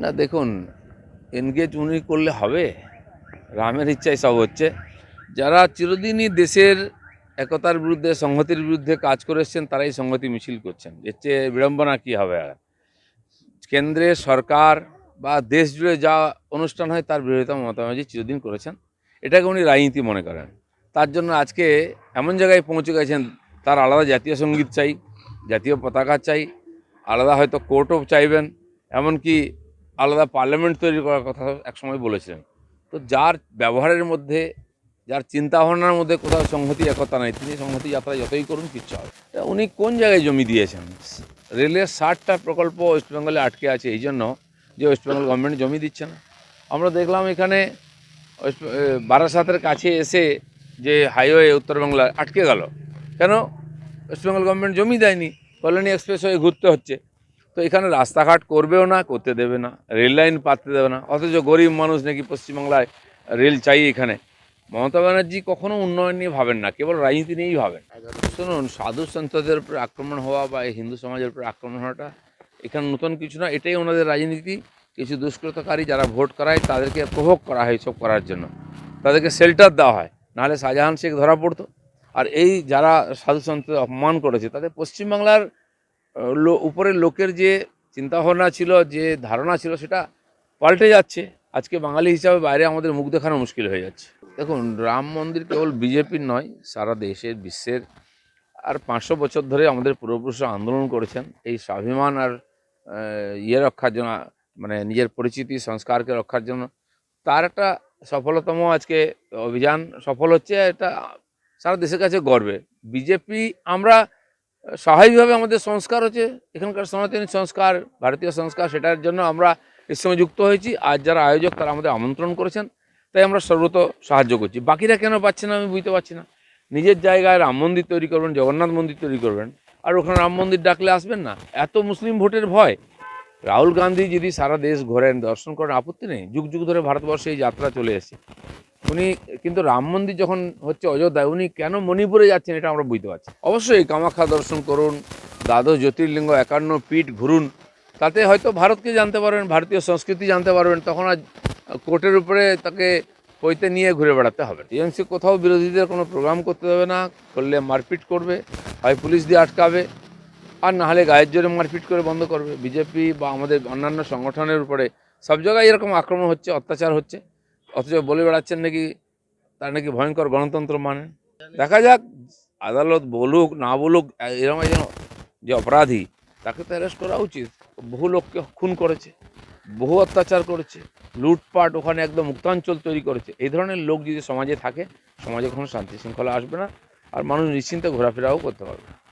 না, দেখুন এনগেজ উনি করলে হবে। রামের ইচ্ছায় সব হচ্ছে। যারা চিরদিনই দেশের একতার বিরুদ্ধে, সংহতির বিরুদ্ধে কাজ করে এসছেন তারাই সংহতি মিছিল করছেন। এর চেয়ে বিড়ম্বনা কী হবে আর? কেন্দ্রে সরকার বা দেশ জুড়ে যা অনুষ্ঠান হয়, তার বিরোধিতা মমতা ব্যানার্জি চিরদিন করেছেন। এটাকে উনি রাজনীতি মনে করেন। তার জন্য আজকে এমন জায়গায় পৌঁছে গেছেন, তার আলাদা জাতীয় সংগীত চাই, জাতীয় পতাকা চাই, আলাদা হয়তো কোর্টও চাইবেন, এমনকি আলাদা পার্লামেন্ট তৈরি করার কথা একসময় বলেছিলেন। তো যার ব্যবহারের মধ্যে, যার চিন্তা ভাবনার মধ্যে কোথাও সংহতি, একতা নাই, তিনি সংহতি যাত্রা যতই করুন, কিচ্ছু হবে উনি কোন জায়গায় জমি দিয়েছেন? রেলের ষাটটা প্রকল্প ওয়েস্টবেঙ্গলে আটকে আছে, এই জন্য যে ওয়েস্টবেঙ্গল গভর্নমেন্ট জমি দিচ্ছে না। আমরা দেখলাম এখানে বারাসাতের কাছে এসে যে হাইওয়ে উত্তরবাংলা আটকে গেল। কেন? ওয়েস্টবেঙ্গল গভর্নমেন্ট জমি দেয়নি। কল্যাণী এক্সপ্রেস হয়ে ঘুরতে হচ্ছে। তো এখানে রাস্তাঘাট করবেও না, করতে দেবে না, রেল লাইন পাততে দেবে না। অথচ গরিব মানুষ নাকি পশ্চিমবাংলায় রেল চাই এখানে। মমতা ব্যানার্জি কখনো উন্নয়ন নিয়ে ভাবেন না, কেবল রাজনীতি নিয়েই ভাবেন। শুনুন, সাধু সন্তদের উপর আক্রমণ হওয়া বা এই হিন্দু সমাজের উপর আক্রমণ হওয়াটা এখানে নতুন কিছু না, এটাই ওনাদের রাজনীতি। কিছু দুষ্কৃতকারী যারা ভোট করায়, তাদেরকে প্রভোগ করা হয় সব করার জন্য। তাদেরকে শেল্টার দেওয়া হয়, নাহলে শাহজাহান শেখ ধরা পড়তো। আর এই যারা সাধু সন্তদের অপমান করেছে, তাদের পশ্চিমবাংলার উপরের লোকের যে চিন্তাভাবনা ছিল, যে ধারণা ছিল, সেটা পাল্টে যাচ্ছে। আজকে বাঙালি হিসাবে বাইরে আমাদের মুখ দেখানো মুশকিল হয়ে যাচ্ছে। দেখুন, রাম মন্দির কেবল বিজেপির নয়, সারা দেশের বিশ্বের আর পাঁচশো বছর ধরে আমাদের পূর্বপুরুষরা আন্দোলন করেছেন। এই স্বাভিমান আর ইয়ে রক্ষার জন্য মানে নিজের পরিচিতি, সংস্কারকে রক্ষার জন্য, তার একটা সফলতম আজকে অভিযান সফল হচ্ছে, এটা সারা দেশের কাছে গর্বে। বিজেপি, আমরা স্বাভাবিকভাবে আমাদের সংস্কার হচ্ছে। এখানকার সনাতনী সংস্কার, ভারতীয় সংস্কার, সেটার জন্য আমরা এর সঙ্গে যুক্ত হয়েছি। আর যারা আয়োজক, তারা আমাদের আমন্ত্রণ করেছেন। তাই আমরা সর্বত সাহায্য করছি। বাকিরা কেন পাচ্ছে না, আমি বুঝতে পারছি না। নিজের জায়গায় রাম মন্দির তৈরি করবেন, জগন্নাথ মন্দির তৈরি করবেন। আর ওখানে রাম মন্দির ডাকলে আসবেন না। এত মুসলিম ভোটের ভয়। রাহুল গান্ধী যদি সারা দেশ ঘোরেন, দর্শন করেন, আপত্তি নেই। যুগ যুগ ধরে ভারতবর্ষে এই যাত্রা চলে এসেছে। উনি কিন্তু রাম মন্দির যখন হচ্ছে অযোধ্যায়, উনি কেন মণিপুরে যাচ্ছেন এটা আমরা বুঝতে পারছি অবশ্যই কামাখ্যা দর্শন করুন, দ্বাদশ জ্যোতির্লিঙ্গ, একান্ন পীঠ ঘুরুন, তাতে হয়তো ভারতকে জানতে পারবেন, ভারতীয় সংস্কৃতি জানতে পারবেন, তখন আর কোর্টের উপরে তাকে পইতে নিয়ে ঘুরে বেড়াতে হবে। টিএমসি কোথাও বিরোধীদের কোনো প্রোগ্রাম করতে দেবে না, করলে মারপিট করবে, হয় পুলিশ দিয়ে আটকাবে, আর না হলে গায়ের জোরে মারপিট করে বন্ধ করবে। বিজেপি বা আমাদের অন্যান্য সংগঠনের উপরে সব জায়গায় এরকম আক্রমণ হচ্ছে, অত্যাচার হচ্ছে। অথচ বলে বেড়াচ্ছেন নাকি, তার নাকি ভয়ঙ্কর গণতন্ত্র মানেন দেখা যাক, আদালত বলুক, না বলুক এরকম একজন যে অপরাধী, তাকে তো অ্যারেস্ট করা উচিত। বহু লোককে খুন করেছে, বহু অত্যাচার করেছে, লুটপাট ওখানে একদম মুক্তাঞ্চল তৈরি করেছে। এই ধরনের লোক যদি সমাজে থাকে, সমাজে কোনো শান্তি শৃঙ্খলা আসবে না, আর মানুষ নিশ্চিন্তে ঘোরাফেরাও করতে পারবে না।